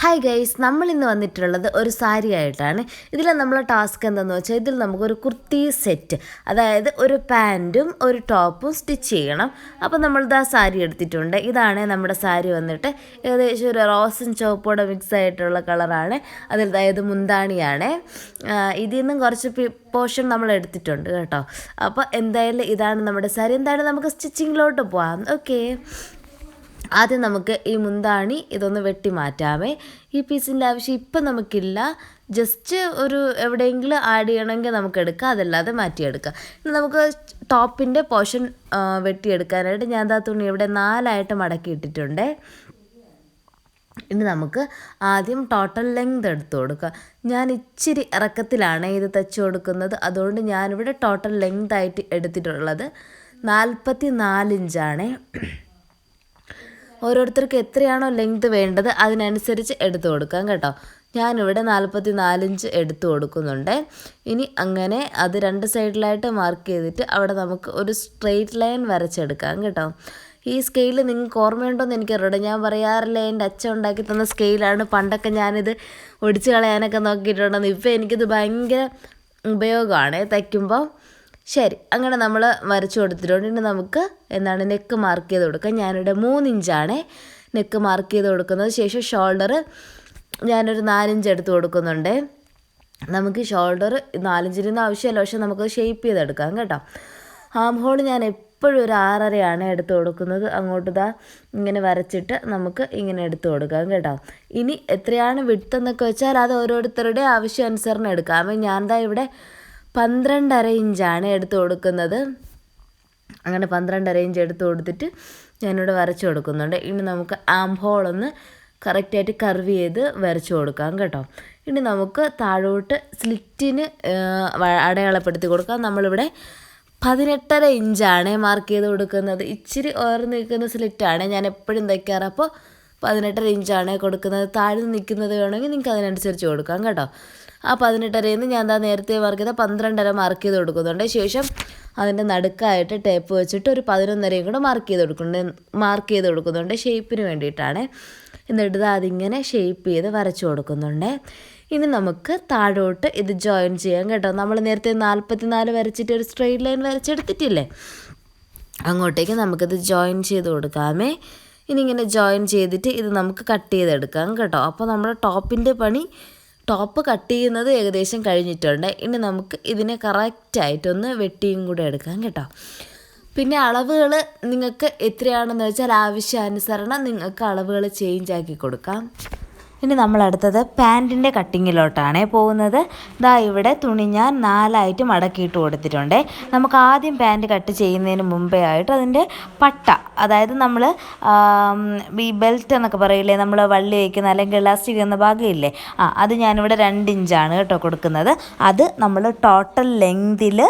Hi guys നമ്മൾ ഇന്ന് വന്നിട്ടുള്ളത് ഒരു സാരി ആയിട്ടാണ്. ഇതിൽ നമ്മളെ ടാസ്ക് എന്താണെന്ന് വെച്ചാൽ ഇതിൽ നമുക്കൊരു കുർത്തി സെറ്റ് അതായത് ഒരു പാന്റും ഒരു ടോപ്പും സ്റ്റിച്ച് ചെയ്യണം. അപ്പോൾ നമ്മളിത് ആ സാരി എടുത്തിട്ടുണ്ട്. ഇതാണ് നമ്മുടെ സാരി വന്നിട്ട്. ഏകദേശം ഒരു റോസും ചുവപ്പോടെ മിക്സ് ആയിട്ടുള്ള കളറാണ് അതിൽ അതായത് മുന്താണിയാണ്. ഇതിൽ നിന്നും കുറച്ച് പോർഷൻ നമ്മൾ എടുത്തിട്ടുണ്ട് കേട്ടോ. അപ്പോൾ എന്തായാലും ഇതാണ് നമ്മുടെ സാരി. എന്തായാലും നമുക്ക് സ്റ്റിച്ചിങ്ങിലോട്ട് പോകാം ഓക്കെ ആദ്യം നമുക്ക് ഈ മുന്താണി ഇതൊന്ന് വെട്ടി മാറ്റാമേ. ഈ പീസിന്റെ ആവശ്യം ഇപ്പം നമുക്കില്ല. ജസ്റ്റ് ഒരു എവിടെയെങ്കിലും ആഡ് ചെയ്യണമെങ്കിൽ നമുക്ക് എടുക്കാം. അതല്ലാതെ മാറ്റിയെടുക്കാം. ഇനി നമുക്ക് ടോപ്പിന്റെ പോർഷൻ വെട്ടിയെടുക്കാനായിട്ട് ഞാൻ ദാ തുണി ഇവിടെ നാലായിട്ട് മടക്കി ഇട്ടിട്ടുണ്ട്. ഇനി നമുക്ക് ആദ്യം ടോട്ടൽ ലെങ്ത് എടുത്തു കൊടുക്കുക ഞാൻ ഇച്ചിരി ഇറക്കത്തിലാണ് ഇത് തച്ച് കൊടുക്കുന്നത്. അതുകൊണ്ട് ഞാനിവിടെ ടോട്ടൽ ലെങ്ത് ആയിട്ട് എടുത്തിട്ടുള്ളത്. നാൽപ്പത്തി നാലിഞ്ചാണ് ഓരോരുത്തർക്ക് എത്രയാണോ ലെങ്ത് വേണ്ടത് അതിനനുസരിച്ച് എടുത്തു കൊടുക്കാം കേട്ടോ. ഞാനിവിടെ നാൽപ്പത്തി നാലിഞ്ച് എടുത്തു കൊടുക്കുന്നുണ്ട്. ഇനി അങ്ങനെ അത് രണ്ട് സൈഡിലായിട്ട് മാർക്ക് ചെയ്തിട്ട് അവിടെ നമുക്ക് ഒരു സ്ട്രെയിറ്റ് ലൈൻ വരച്ചെടുക്കാം കേട്ടോ. ഈ സ്കെയിൽ നിങ്ങൾക്ക് ഓർമ്മയുണ്ടോയെന്ന് എനിക്കറിയണം ഞാൻ പറയാറില്ല എന്റെ അച്ഛൻ ഉണ്ടാക്കി തന്ന സ്കെയിലാണ് പണ്ടൊക്കെ ഞാനിത് ഒടിച്ച് കളയാനൊക്കെ നോക്കിയിട്ടുണ്ടെന്ന് ഇപ്പോൾ എനിക്കിത് ഭയങ്കര ഉപയോഗമാണ്. തയ്ക്കുമ്പോൾ ശരി അങ്ങനെ നമ്മൾ വരച്ചു കൊടുത്തിട്ടുണ്ട്. ഇനി നമുക്ക് എന്താണ് നെക്ക് മാർക്ക് ചെയ്ത് കൊടുക്കാം. ഞാനിവിടെ മൂന്നിഞ്ചാണ് നെക്ക് മാർക്ക് ചെയ്ത് കൊടുക്കുന്നത്. ശേഷം ഷോൾഡർ ഞാനൊരു നാലിഞ്ച് എടുത്ത് കൊടുക്കുന്നുണ്ട്. നമുക്ക് ഷോൾഡർ നാലിഞ്ചിനൊന്നും ആവശ്യമില്ല. പക്ഷെ നമുക്ക് ഷേപ്പ് ചെയ്തെടുക്കാം കേട്ടോ. ആം ഹോൾ ഞാൻ എപ്പോഴും ഒരു ആറരയാണ് എടുത്ത് കൊടുക്കുന്നത്. അങ്ങോട്ട് ഇതാ ഇങ്ങനെ വരച്ചിട്ട് നമുക്ക് ഇങ്ങനെ എടുത്ത് കൊടുക്കാം കേട്ടോ. ഇനി എത്രയാണ് വിട്ടെന്നൊക്കെ വെച്ചാൽ അത് ഓരോരുത്തരുടെ ആവശ്യം ആവശ്യാനുസരണം എടുക്കാം. അപ്പം ഞാൻ ദാ ഇവിടെ പന്ത്രണ്ടര ഇഞ്ചാണ് എടുത്ത് കൊടുക്കുന്നത്. അങ്ങനെ പന്ത്രണ്ടര ഇഞ്ച് എടുത്ത് കൊടുത്തിട്ട് ഞാനിവിടെ വരച്ച് കൊടുക്കുന്നുണ്ട്. ഇനി നമുക്ക് ആം ഹോൾ ഒന്ന് കറക്റ്റായിട്ട് കർവ് ചെയ്ത് വരച്ച് കൊടുക്കാം കേട്ടോ. ഇനി നമുക്ക് താഴോട്ട് സ്ലിറ്റിന് അടയാളപ്പെടുത്തി കൊടുക്കാം. നമ്മളിവിടെ പതിനെട്ടര ഇഞ്ചാണ് മാർക്ക് ചെയ്ത് കൊടുക്കുന്നത്. ഇച്ചിരി ഓർന്ന് നിൽക്കുന്ന സ്ലിറ്റാണ് ഞാൻ എപ്പോഴും തയ്ക്കാറ്. അപ്പോൾ പതിനെട്ടര ഇഞ്ചാണ് കൊടുക്കുന്നത്. താഴ്ന്ന് നിൽക്കുന്നത് വേണമെങ്കിൽ നിങ്ങൾക്ക് അതിനനുസരിച്ച് കൊടുക്കാം കേട്ടോ. ആ പതിനെട്ടരയിൽ നിന്ന് ഞാൻ എന്താ നേരത്തെ മാർക്ക് ചെയ്ത പന്ത്രണ്ടര മാർക്ക് ചെയ്ത് കൊടുക്കുന്നുണ്ട്. ശേഷം അതിന്റെ നടുക്കായിട്ട് ടേപ്പ് വെച്ചിട്ട് ഒരു പതിനൊന്നരയും കൂടെ മാർക്ക് ചെയ്ത് കൊടുക്കുന്നുണ്ട്. മാർക്ക് ചെയ്ത് കൊടുക്കുന്നുണ്ട്. ഷേപ്പിന് വേണ്ടിയിട്ടാണ്. എന്നിട്ട് അതിങ്ങനെ ഷേപ്പ് ചെയ്ത് വരച്ചു കൊടുക്കുന്നുണ്ട്. ഇനി നമുക്ക് താഴോട്ട് ഇത് ജോയിൻ ചെയ്യാം കേട്ടോ. നമ്മൾ നേരത്തെ നാൽപ്പത്തി നാല് വരച്ചിട്ട് ഒരു സ്ട്രെയിറ്റ് ലൈൻ വരച്ചെടുത്തിട്ടില്ലേ? അങ്ങോട്ടേക്ക് നമുക്കിത് ജോയിൻ ചെയ്ത് കൊടുക്കാമേ. ഇനി ഇങ്ങനെ ജോയിൻ ചെയ്തിട്ട് ഇത് നമുക്ക് കട്ട് ചെയ്തെടുക്കാം കേട്ടോ. അപ്പോൾ നമ്മുടെ ടോപ്പിന്റെ പണി ടോപ്പ് കട്ട് ചെയ്യുന്നത് ഏകദേശം കഴിഞ്ഞിട്ടുണ്ട്. ഇനി നമുക്ക് ഇതിനെ കറക്റ്റായിട്ടൊന്ന് വെട്ടിയും കൂടെ എടുക്കാം കേട്ടോ. പിന്നെ അളവുകൾ നിങ്ങൾക്ക് എത്രയാണെന്ന് വെച്ചാൽ ആവശ്യാനുസരണം നിങ്ങൾക്ക് അളവുകൾ ചേഞ്ച് ആക്കി കൊടുക്കാം. ഇനി നമ്മൾ അടുത്തത് പാന്റിന്റെ കട്ടിങ്ങിലോട്ടാണ് പോകുന്നത്. ഇതാ ഇവിടെ തുണി ഞാൻ നാലായിട്ട് മടക്കിയിട്ട് കൊടുത്തിട്ടുണ്ട്. നമുക്ക് ആദ്യം പാന്റ് കട്ട് ചെയ്യുന്നതിന് മുമ്പേ ആയിട്ട് അതിന്റെ പട്ട അതായത് നമ്മൾ ഈ ബെൽറ്റ് എന്നൊക്കെ പറയില്ലേ നമ്മൾ വള്ളി വയ്ക്കുന്ന അല്ലെങ്കിൽ ഇലാസ്റ്റിക് എന്ന ഭാഗമില്ലേ? ആ അത് ഞാനിവിടെ രണ്ട് ഇഞ്ചാണ് കേട്ടോ കൊടുക്കുന്നത്. അത് നമ്മൾ ടോട്ടൽ ലെങ്തിൽ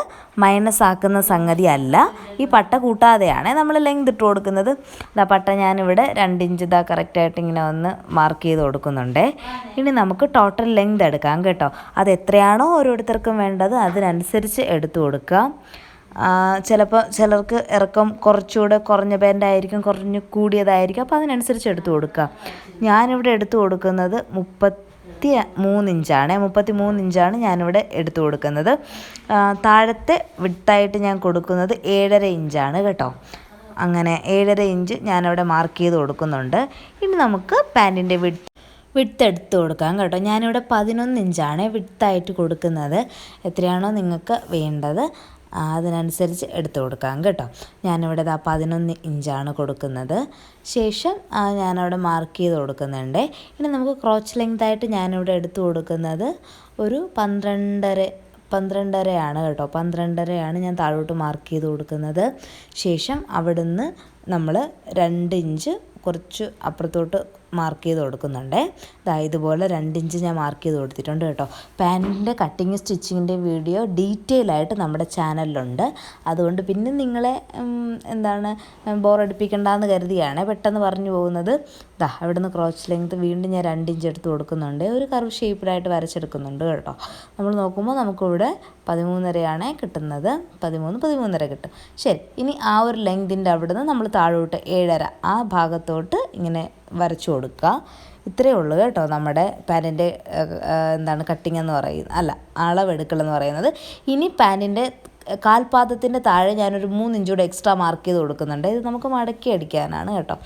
മൈനസ് ആക്കുന്ന സംഗതി അല്ല ഈ പട്ട കൂട്ടാതെയാണ് നമ്മൾ ലെങ്ത് ഇട്ട് കൊടുക്കുന്നത്. ഇതാ പട്ട ഞാനിവിടെ രണ്ട് ഇഞ്ച് ഇതാ കറക്റ്റായിട്ട് ഇങ്ങനെ ഒന്ന് മാർക്ക് ചെയ്ത് കൊടുക്കുന്നുണ്ട്. ഇനി നമുക്ക് ടോട്ടൽ ലെങ്ത് എടുക്കാം കേട്ടോ. അത് എത്രയാണോ ഓരോരുത്തർക്കും വേണ്ടത് അതിനനുസരിച്ച് എടുത്തു കൊടുക്കുക ചിലപ്പോൾ ചിലർക്ക് ഇറക്കം കുറച്ചുകൂടെ കുറഞ്ഞ പാന്റായിരിക്കും കുറഞ്ഞ് കൂടിയതായിരിക്കും. അപ്പോൾ അതിനനുസരിച്ച് എടുത്തു കൊടുക്കുക. ഞാനിവിടെ എടുത്തു കൊടുക്കുന്നത് മുപ്പത്തി മൂന്ന് ഇഞ്ചാണ്. മുപ്പത്തി മൂന്ന് ഇഞ്ചാണ് ഞാനിവിടെ എടുത്തു കൊടുക്കുന്നത്. താഴത്തെ വിട്ടായിട്ട് ഞാൻ കൊടുക്കുന്നത് ഏഴര ഇഞ്ചാണ് കേട്ടോ. അങ്ങനെ ഏഴര ഇഞ്ച് ഞാനവിടെ മാർക്ക് ചെയ്ത് കൊടുക്കുന്നുണ്ട്. ഇനി നമുക്ക് പാന്റിന്റെ വിട്ട് വിട്ട് എടുത്ത് കൊടുക്കാം കേട്ടോ. ഞാനിവിടെ പതിനൊന്ന് ഇഞ്ചാണ് വിട്ടായിട്ട് കൊടുക്കുന്നത്. എത്രയാണോ നിങ്ങൾക്ക് വേണ്ടത്. അതിനനുസരിച്ച് എടുത്തു കൊടുക്കാം കേട്ടോ. ഞാനിവിടെ ഇതാ പതിനൊന്ന് ഇഞ്ചാണ് കൊടുക്കുന്നത്. ശേഷം ഞാനവിടെ മാർക്ക് ചെയ്ത് കൊടുക്കുന്നുണ്ട്. ഇനി നമുക്ക് ക്രോച്ച് ലെങ്ത് ആയിട്ട് ഞാനിവിടെ എടുത്തു കൊടുക്കുന്നത് ഒരു പന്ത്രണ്ടര പന്ത്രണ്ടരയാണ് കേട്ടോ. പന്ത്രണ്ടരയാണ് ഞാൻ താഴോട്ട് മാർക്ക് ചെയ്ത് കൊടുക്കുന്നത്. ശേഷം അവിടുന്ന് നമ്മൾ രണ്ട് ഇഞ്ച് കുറച്ച് അപ്പുറത്തോട്ട് മാർക്ക് ചെയ്ത് കൊടുക്കുന്നുണ്ട്. ഇതാ ഇതുപോലെ രണ്ടിഞ്ച് ഞാൻ മാർക്ക് ചെയ്ത് കൊടുത്തിട്ടുണ്ട് കേട്ടോ. പാന്റിന്റെ കട്ടിങ് സ്റ്റിച്ചിങ്ങിന്റെ വീഡിയോ ഡീറ്റെയിൽ ആയിട്ട് നമ്മുടെ ചാനലിലുണ്ട് അതുകൊണ്ട് പിന്നെ നിങ്ങളെ എന്താണ് ബോറടിപ്പിക്കണ്ടെന്ന് കരുതിയാണ് പെട്ടെന്ന് പറഞ്ഞു പോകുന്നത്. ദാ അവിടുന്ന് ക്രോച്ച് ലെങ്ത് വീണ്ടും ഞാൻ രണ്ടിഞ്ച് എടുത്ത് കൊടുക്കുന്നുണ്ട്. ഒരു കർവ് ഷേപ്പിലായിട്ട് വരച്ചെടുക്കുന്നുണ്ട് കേട്ടോ. നമ്മൾ നോക്കുമ്പോൾ നമുക്കിവിടെ പതിമൂന്നരയാണ് കിട്ടുന്നത്. പതിമൂന്ന് പതിമൂന്നര കിട്ടും. ശരി ഇനി ആ ഒരു ലെങ്തിന്റെ അവിടുന്ന് നമ്മൾ താഴോട്ട് ഏഴര ആ ഭാഗത്തോട്ട് ഇങ്ങനെ വരച്ചു കൊടുക്കുക. ഇത്രയേ ഉള്ളൂ കേട്ടോ നമ്മുടെ പാന്റിന്റെ എന്താണ് കട്ടിങ് എന്ന് പറയുന്നത്. അല്ല അളവെടുക്കൽ എന്ന് പറയുന്നത്. ഇനി പാന്റിന്റെ കാൽപാദത്തിന്റെ താഴെ ഞാനൊരു മൂന്ന് ഇഞ്ചൂടെ എക്സ്ട്രാ മാർക്ക് ചെയ്ത് കൊടുക്കുന്നുണ്ട്. ഇത് നമുക്ക് മടക്കി അടിക്കാനാണ് കേട്ടോ.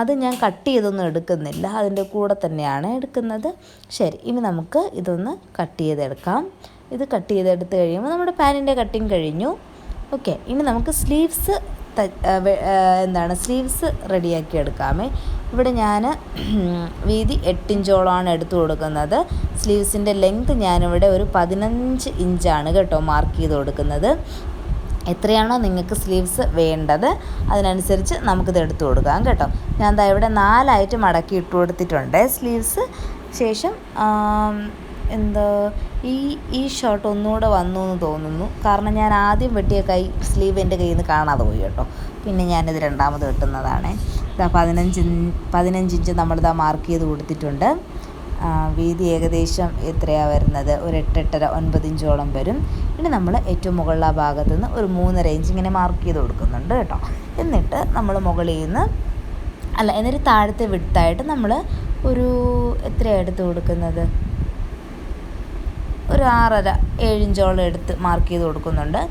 അത് ഞാൻ കട്ട് ചെയ്തൊന്നും എടുക്കുന്നില്ല. അതിന്റെ കൂടെ തന്നെയാണ് എടുക്കുന്നത്. ശരി ഇനി നമുക്ക് ഇതൊന്ന് കട്ട് ചെയ്തെടുക്കാം. ഇത് കട്ട് ചെയ്തെടുത്ത് കഴിയുമ്പോൾ നമ്മുടെ പാനിന്റെ കട്ടിങ് കഴിഞ്ഞു. ഓക്കെ ഇനി നമുക്ക് സ്ലീവ്സ് എന്താണ് സ്ലീവ്സ് റെഡിയാക്കി എടുക്കാമേ. ഇവിടെ ഞാൻ വീതി എട്ടിഞ്ചോളമാണ് എടുത്തു കൊടുക്കുന്നത്. സ്ലീവ്സിന്റെ ലെങ്ത് ഞാനിവിടെ ഒരു പതിനഞ്ച് ഇഞ്ചാണ് കേട്ടോ മാർക്ക് ചെയ്ത് കൊടുക്കുന്നത്. എത്രയാണോ നിങ്ങൾക്ക് സ്ലീവ്സ് വേണ്ടത് അതിനനുസരിച്ച് നമുക്കിത് എടുത്തു കൊടുക്കാം കേട്ടോ. ഞാൻ എന്താ ഇവിടെ നാലായിട്ട് മടക്കി ഇട്ട് കൊടുത്തിട്ടുണ്ട്. സ്ലീവ്സ് ശേഷം എന്താ ഈ ഈ ഷർട്ട് ഒന്നുകൂടെ വന്നു എന്ന് തോന്നുന്നു. കാരണം ഞാൻ ആദ്യം വെട്ടിയ കൈ സ്ലീവ് എന്റെ കയ്യിൽ നിന്ന് കാണാതെ പോയി കേട്ടോ. പിന്നെ ഞാനിത് രണ്ടാമത് വെട്ടുന്നതാണ്. പതിനഞ്ച് പതിനഞ്ച് ഇഞ്ച് നമ്മളിതാ മാർക്ക് ചെയ്ത് കൊടുത്തിട്ടുണ്ട്. വീതി ഏകദേശം എത്രയാണ് വരുന്നത്? ഒരു എട്ടെട്ടര ഒൻപത് ഇഞ്ചോളം വരും. ഇനി നമ്മൾ ഏറ്റവും മുകളിലെ ഭാഗത്തു നിന്ന് ഒരു മൂന്നര ഇഞ്ച് ഇങ്ങനെ മാർക്ക് ചെയ്ത് കൊടുക്കുന്നുണ്ട് കേട്ടോ. എന്നിട്ട് നമ്മൾ മുകളിൽ നിന്ന് അല്ല എന്നിട്ട് താഴത്തെ വിടുത്തായിട്ട് നമ്മൾ ഒരു എത്രയാണ് എടുത്ത് കൊടുക്കുന്നത്? ഒരു ആറര ഏഴിഞ്ചോളം എടുത്ത് മാർക്ക് ചെയ്ത് കൊടുക്കുന്നുണ്ട്.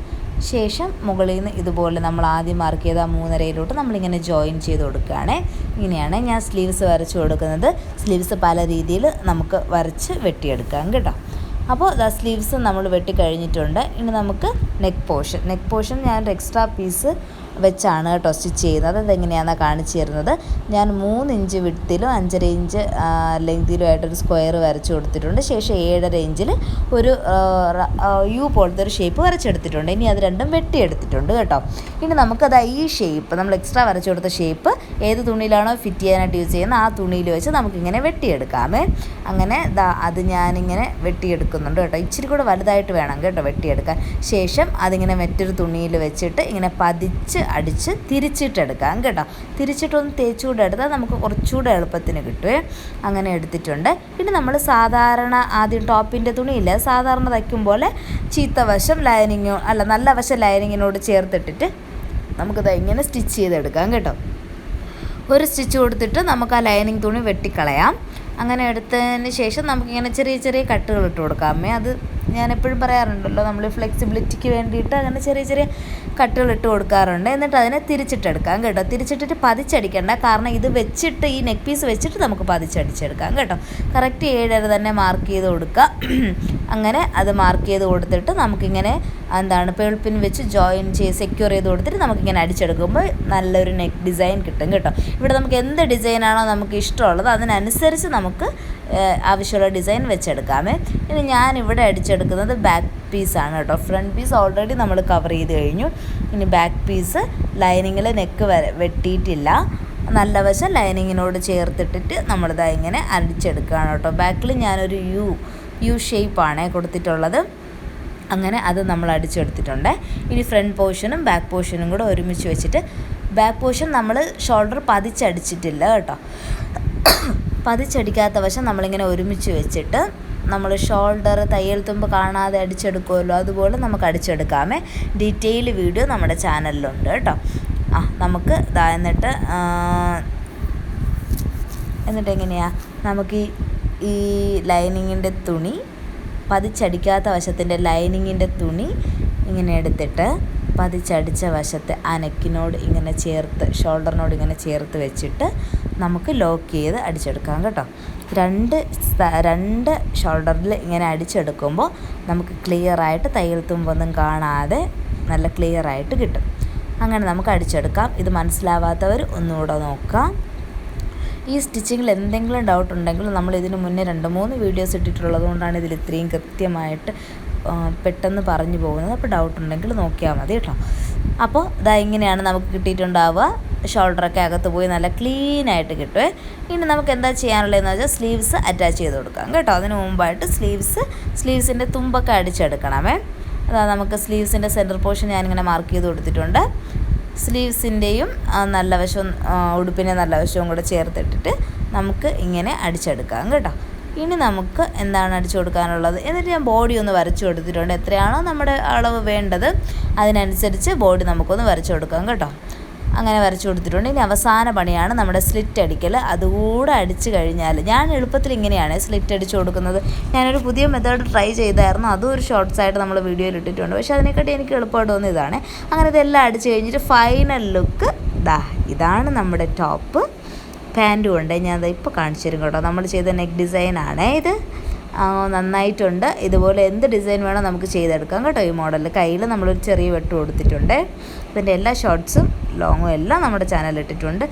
ശേഷം മുകളിൽ നിന്ന് ഇതുപോലെ നമ്മൾ ആദ്യം മാർക്ക് ചെയ്ത മൂന്നരയിലോട്ട് നമ്മളിങ്ങനെ ജോയിൻ ചെയ്ത് കൊടുക്കുകയാണ്. ഇങ്ങനെയാണ് ഞാൻ സ്ലീവ്സ് വരച്ച് കൊടുക്കുന്നത്. സ്ലീവ്സ് പല രീതിയിൽ നമുക്ക് വരച്ച് വെട്ടിയെടുക്കാം കേട്ടോ. അപ്പോൾ ദ സ്ലീവ്സ് നമ്മൾ വെട്ടി കഴിഞ്ഞിട്ടുണ്ട്. ഇനി നമുക്ക് നെക്ക് പോർഷൻ നെക്ക് പോർഷൻ ഞാൻ എക്സ്ട്രാ പീസ് വെച്ചാണ് കേട്ടോ സ്റ്റിച്ച് ചെയ്യുന്നത്. അതെങ്ങനെയാണെന്ന് കാണിച്ചു തരുന്നത്. ഞാൻ മൂന്ന് ഇഞ്ച് വിട്ടിലും അഞ്ചര ഇഞ്ച് ലെങ്തിലും ആയിട്ടൊരു സ്ക്വയർ വരച്ചു കൊടുത്തിട്ടുണ്ട്. ശേഷം ഏഴര ഇഞ്ചിൽ ഒരു യു പോലത്തെ ഒരു ഷേപ്പ് വരച്ചെടുത്തിട്ടുണ്ട്. ഇനി അത് രണ്ടും വെട്ടിയെടുത്തിട്ടുണ്ട് കേട്ടോ. ഇനി നമുക്കത് ഈ ഷേപ്പ് നമ്മൾ എക്സ്ട്രാ വരച്ചു കൊടുത്ത ഷേപ്പ് ഏത് തുണിയിലാണോ ഫിറ്റ് ചെയ്യാനായിട്ട് യൂസ് ചെയ്യുന്നത് ആ തുണിയിൽ വെച്ച് നമുക്കിങ്ങനെ വെട്ടിയെടുക്കാമേ. അങ്ങനെ ദാ അത് ഞാനിങ്ങനെ വെട്ടിയെടുക്കുന്നുണ്ട് കേട്ടോ. ഇച്ചിരി കൂടെ വലുതായിട്ട് വേണം കേട്ടോ വെട്ടിയെടുക്കാൻ. ശേഷം അതിങ്ങനെ മറ്റൊരു തുണിയിൽ വെച്ചിട്ട് ഇങ്ങനെ പതിച്ച് അടിച്ച് തിരിച്ചിട്ടെടുക്കാം കേട്ടോ. തിരിച്ചിട്ടൊന്ന് തേച്ചുകൂടെ എടുത്താൽ നമുക്ക് കുറച്ചുകൂടെ എളുപ്പത്തിന് കിട്ടുമേ അങ്ങനെ എടുത്തിട്ടുണ്ട്. പിന്നെ നമ്മൾ സാധാരണ ആദ്യം ടോപ്പിന്റെ തുണിയില്ല സാധാരണ തയ്ക്കും പോലെ ചീത്ത വശം ലൈനിങ്ങോ അല്ല നല്ല വശം ലൈനിങ്ങിനോട് ചേർത്തിട്ടിട്ട് നമുക്കത് ഇങ്ങനെ സ്റ്റിച്ച് ചെയ്തെടുക്കാം കേട്ടോ. ഒരു സ്റ്റിച്ച് കൊടുത്തിട്ട് നമുക്ക് ആ ലൈനിങ് തുണി വെട്ടിക്കളയാം. അങ്ങനെ എടുത്തതിന് ശേഷം നമുക്കിങ്ങനെ ചെറിയ ചെറിയ കട്ടുകൾ ഇട്ട് കൊടുക്കാമേ അത് ഞാൻ എപ്പോഴും പറയാറുണ്ടല്ലോ നമ്മൾ ഫ്ലെക്സിബിലിറ്റിക്ക് വേണ്ടിയിട്ട് അങ്ങനെ ചെറിയ ചെറിയ കട്ടുകൾ ഇട്ട് കൊടുക്കാറുണ്ട്. എന്നിട്ട് അതിനെ തിരിച്ചിട്ടെടുക്കാം കേട്ടോ. തിരിച്ചിട്ടിട്ട് പതിച്ചടിക്കണ്ട. കാരണം ഇത് വെച്ചിട്ട് ഈ നെക്ക് പീസ് വെച്ചിട്ട് നമുക്ക് പതിച്ചടിച്ചെടുക്കാം കേട്ടോ. കറക്റ്റ് ഏഴര തന്നെ മാർക്ക് ചെയ്ത് കൊടുക്കുക അങ്ങനെ അത് മാർക്ക് ചെയ്ത് കൊടുത്തിട്ട് നമുക്കിങ്ങനെ എന്താണ് പേൾപ്പിൻ വെച്ച് ജോയിൻ ചെയ്ത് സെക്യൂർ ചെയ്ത് കൊടുത്തിട്ട് നമുക്കിങ്ങനെ അടിച്ചെടുക്കുമ്പോൾ നല്ലൊരു നെക്ക് ഡിസൈൻ കിട്ടും കേട്ടോ. ഇവിടെ നമുക്ക് എന്ത് ഡിസൈനാണോ നമുക്ക് ഇഷ്ടമുള്ളത് അതിനനുസരിച്ച് നമുക്ക് ആവശ്യമുള്ള ഡിസൈൻ വെച്ചെടുക്കാമേ. ഇനി ഞാൻ ഇവിടെ അടിച്ചെടുക്കുന്നത് ബാക്ക് പീസാണ് കേട്ടോ. ഫ്രണ്ട് പീസ് ഓൾറെഡി നമ്മൾ കവർ ചെയ്ത് കഴിഞ്ഞു. ഇനി ബാക്ക് പീസ് ലൈനിങ്ങിൽ നെക്ക് വരെ വെട്ടിയിട്ടില്ല. നല്ല വശം ലൈനിങ്ങിനോട് ചേർത്തിട്ടിട്ട് നമ്മളിതാ ഇങ്ങനെ അടിച്ചെടുക്കുകയാണ് കേട്ടോ. ബാക്കിൽ ഞാനൊരു യു യു ഷേപ്പാണ് കൊടുത്തിട്ടുള്ളത്. അങ്ങനെ അത് നമ്മൾ അടിച്ചെടുത്തിട്ടുണ്ട്. ഇനി ഫ്രണ്ട് പോർഷനും ബാക്ക് പോർഷനും കൂടെ ഒരുമിച്ച് വെച്ചിട്ട് ബാക്ക് പോർഷൻ നമ്മൾ ഷോൾഡർ പതിച്ചടിച്ചിട്ടില്ല കേട്ടോ. പതിച്ചടിക്കാത്ത വശം നമ്മളിങ്ങനെ ഒരുമിച്ച് വെച്ചിട്ട് നമ്മൾ ഷോൾഡർ തയ്യൽ തുമ്പ് കാണാതെ അടിച്ചെടുക്കുമല്ലോ അതുപോലെ നമുക്ക് അടിച്ചെടുക്കാമേ. ഡീറ്റെയിൽ വീഡിയോ നമ്മുടെ ചാനലിലുണ്ട് കേട്ടോ. ആ നമുക്ക് എന്നിട്ട് എന്നിട്ട് എങ്ങനെയാണ് നമുക്ക് ഈ ലൈനിങ്ങിന്റെ തുണി പതിച്ചടിക്കാത്ത വശത്തിന്റെ ലൈനിങ്ങിന്റെ തുണി ഇങ്ങനെ എടുത്തിട്ട് പതിച്ചടിച്ച വശത്തെ ആ നെക്കിനോട് ഇങ്ങനെ ചേർത്ത് ഷോൾഡറിനോട് ഇങ്ങനെ ചേർത്ത് വെച്ചിട്ട് നമുക്ക് ലോക്ക് ചെയ്ത് അടിച്ചെടുക്കാം കേട്ടോ. രണ്ട് രണ്ട് ഷോൾഡറിൽ ഇങ്ങനെ അടിച്ചെടുക്കുമ്പോൾ നമുക്ക് ക്ലിയറായിട്ട് തയ്യൽ തുമ്പൊന്നും കാണാതെ നല്ല ക്ലിയറായിട്ട് കിട്ടും. അങ്ങനെ നമുക്ക് അടിച്ചെടുക്കാം. ഇത് മനസ്സിലാവാത്തവർ ഒന്നുകൂടെ നോക്കാം. ഈ സ്റ്റിച്ചിങ്ങിൽ എന്തെങ്കിലും ഡൗട്ട് ഉണ്ടെങ്കിൽ നമ്മൾ ഇതിന് മുന്നേ രണ്ട് മൂന്ന് വീഡിയോസ് ഇട്ടിട്ടുള്ളത് കൊണ്ടാണ് ഇതിൽ ഇത്രയും കൃത്യമായിട്ട് പെട്ടെന്ന് പറഞ്ഞു പോകുന്നത്. അപ്പോൾ ഡൗട്ട് ഉണ്ടെങ്കിൽ നോക്കിയാൽ മതി കേട്ടോ. അപ്പോൾ ഇതാ ഇങ്ങനെയാണ് നമുക്ക് കിട്ടിയിട്ടുണ്ടാവുക. ഷോൾഡറൊക്കെ അകത്ത് പോയി നല്ല ക്ലീൻ ആയിട്ട് കിട്ടുമേ ഇനി നമുക്ക് എന്താ ചെയ്യാനുള്ളതെന്ന് വെച്ചാൽ സ്ലീവ്സ് അറ്റാച്ച് ചെയ്ത് കൊടുക്കാം കേട്ടോ. അതിന് മുമ്പായിട്ട് സ്ലീവ്സ് സ്ലീവ്സിന്റെ തുമ്പൊക്കെ അടിച്ചെടുക്കണമേ. അതാ നമുക്ക് സ്ലീവ്സിന്റെ സെന്റർ പോർഷൻ ഞാനിങ്ങനെ മാർക്ക് ചെയ്ത് കൊടുത്തിട്ടുണ്ട്. സ്ലീവ്സിന്റെയും നല്ല വശവും ഉടുപ്പിന്റെ നല്ല വശവും കൂടെ ചേർത്തിട്ടിട്ട് നമുക്ക് ഇങ്ങനെ അടിച്ചെടുക്കാം കേട്ടോ. ഇനി നമുക്ക് എന്താണ് അടിച്ചു കൊടുക്കാനുള്ളത്? എന്നിട്ട് ഞാൻ ബോഡി ഒന്ന് വരച്ചു കൊടുത്തിട്ടുണ്ട്. എത്രയാണോ നമ്മുടെ അളവ് വേണ്ടത് അതിനനുസരിച്ച് ബോഡി നമുക്കൊന്ന് വരച്ചു കൊടുക്കാം കേട്ടോ. അങ്ങനെ വരച്ചു കൊടുത്തിട്ടുണ്ട്. ഇനി അവസാന പണിയാണ് നമ്മുടെ സ്ലിറ്റ് അടിക്കൽ അതുകൂടെ അടിച്ച് കഴിഞ്ഞാൽ ഞാൻ എളുപ്പത്തിൽ ഇങ്ങനെയാണ് സ്ലിറ്റ് അടിച്ച് കൊടുക്കുന്നത്. ഞാനൊരു പുതിയ മെത്തേഡ് ട്രൈ ചെയ്തായിരുന്നു. അതും ഒരു ഷോർട്സ് ആയിട്ട് നമ്മൾ വീഡിയോയിൽ ഇട്ടിട്ടുണ്ട്. പക്ഷേ അതിനെക്കാട്ടി എനിക്ക് എളുപ്പമായിട്ട് തോന്നുന്നത് ഇതാണ്. അങ്ങനെ ഇതെല്ലാം അടിച്ച് കഴിഞ്ഞിട്ട് ഫൈനൽ ലുക്ക് ദാ ഇതാണ് നമ്മുടെ ടോപ്പ് പാന്റും ഉണ്ട്. ഞാൻ അത് ഇപ്പോൾ കാണിച്ചു തരും കേട്ടോ. നമ്മൾ ചെയ്ത നെക്ക് ഡിസൈനാണേ ഇത്. നന്നായിട്ടുണ്ട്. ഇതുപോലെ എന്ത് ഡിസൈൻ വേണോ നമുക്ക് ചെയ്തെടുക്കാം കേട്ടോ ഈ മോഡൽ കയ്യിൽ നമ്മളൊരു ചെറിയ വെട്ട് കൊടുത്തിട്ടുണ്ട്. ഇതിന്റെ എല്ലാ ഷോർട്ട്സും ലോങ്ങും എല്ലാം നമ്മുടെ ചാനലിൽ ഇട്ടിട്ടുണ്ട്.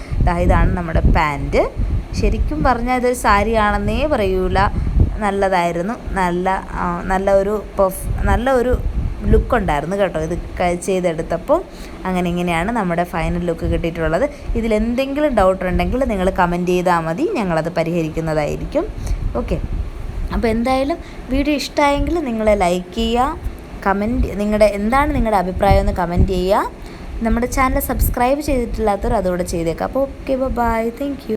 ഇതാണ് നമ്മുടെ പാന്റ് ശരിക്കും പറഞ്ഞാൽ ഇതൊരു സാരി ആണെന്നേ പറയൂല. നല്ലതായിരുന്നു. നല്ല നല്ല ഒരു പെർഫ് നല്ല ഒരു ലുക്ക് ഉണ്ടായിരുന്നു കേട്ടോ ഇത് ചെയ്തെടുത്തപ്പോൾ അങ്ങനെ ഇങ്ങനെയാണ് നമ്മുടെ ഫൈനൽ ലുക്ക് കിട്ടിയിട്ടുള്ളത്. ഇതിൽ എന്തെങ്കിലും ഡൗട്ട് ഉണ്ടെങ്കിൽ നിങ്ങൾ കമന്റ് ചെയ്താൽ മതി. ഞങ്ങളത് പരിഹരിക്കുന്നതായിരിക്കും. ഓക്കെ അപ്പോൾ എന്തായാലും വീഡിയോ ഇഷ്ടമായെങ്കിൽ നിങ്ങൾ ലൈക്ക് ചെയ്യുക കമന്റ് നിങ്ങളുടെ എന്താണ് നിങ്ങളുടെ അഭിപ്രായം എന്ന് കമന്റ് ചെയ്യുക. നമ്മുടെ ചാനൽ സബ്സ്ക്രൈബ് ചെയ്തിട്ടില്ലാത്തവർ അതുകൂടെ ചെയ്തേക്കാം. അപ്പോൾ ഓക്കെ ബൈ താങ്ക്